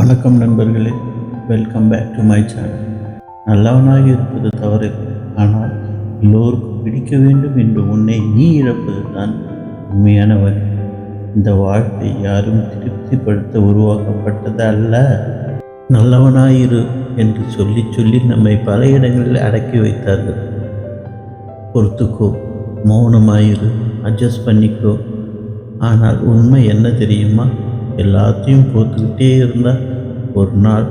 வணக்கம் நண்பர்களே. Welcome back to my channel நல்லவனாக இருப்பது தவறில்லை ஆனால் எல்லோருக்கும் பிடிக்க வேண்டும் என்று உன்னை நீ இழப்பது தான் உண்மையான வழி. இந்த வாழ்க்கை யாரும் திருப்திப்படுத்த உருவாக்கப்பட்டது அல்ல. நல்லவனாயிரு என்று சொல்லி சொல்லி நம்மை பல இடங்களில் அடக்கி வைத்தார்கள். பொறுத்துக்கோ மௌனமாயிரு அட்ஜஸ்ட் பண்ணிக்கோ. ஆனால் உண்மை என்ன தெரியுமா? எல்லாத்தையும் பொறுத்துக்கிட்டே இருந்தால் ஒரு நாள்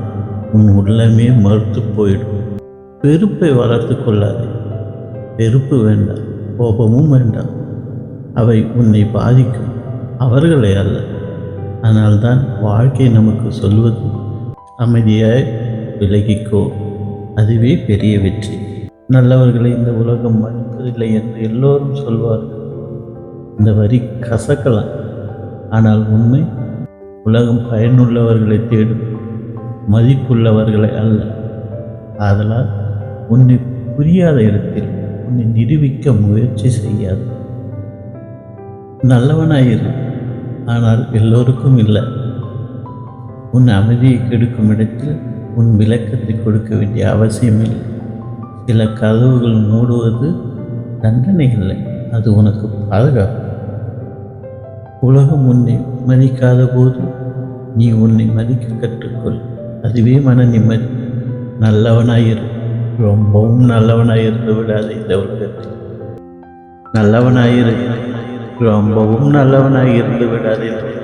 உன் உள்ளமே மறுத்து போயிடும். வெறுப்பை வளர்த்து கொள்ளாதே. வெறுப்பு வேண்டாம் கோபமும் வேண்டாம். அவை உன்னை பாதிக்கும். அவர்களை அல்ல. அதனால்தான் வாழ்க்கை நமக்கு சொல்வது அமைதியாய் விலகிக்கோ. அதுவே பெரிய வெற்றி. நல்லவர்களை இந்த உலகம் மதிப்பதில்லை என்று எல்லோரும் சொல்வார்கள். இந்த வரி கசக்கலாம். ஆனால் உண்மை உலகம் பயனுள்ளவர்களை தேடும் மதிப்புள்ளவர்களை அல்ல. ஆதலால் உன்னை புரியாத இடத்தில் உன்னை நிரூபிக்க முயற்சி செய்யாது. நல்லவனாயிரு ஆனால் எல்லோருக்கும் இல்லை. உன் அமைதியை கெடுக்கும் இடத்தில் உன் விளக்கத்தை கொடுக்க வேண்டிய அவசியமில்லை சில கதவுகள் மூடுவது தண்டனை இல்லை அது உனக்கு பாதுகாப்பு. உலகம் உன்னை மதிக்காத போது நீ உன்னை மதிக்க கற்றுக்கொள். அதுவே மன நிம்மதி. நல்லவனாயிரு. ரொம்பவும் நல்லவனாயிருந்து விடாது இந்த உலகத்தில். நல்லவனாயிரு. ரொம்பவும் நல்லவனாக இருந்து விடாது இந்த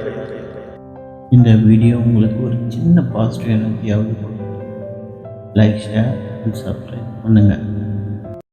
இந்த வீடியோ உங்களுக்கு ஒரு சின்ன பாசிட்டிவ் எனர்ஜியாவது லைக் ஷேர் அண்ட் சப்ஸ்கிரைப் பண்ணுங்கள்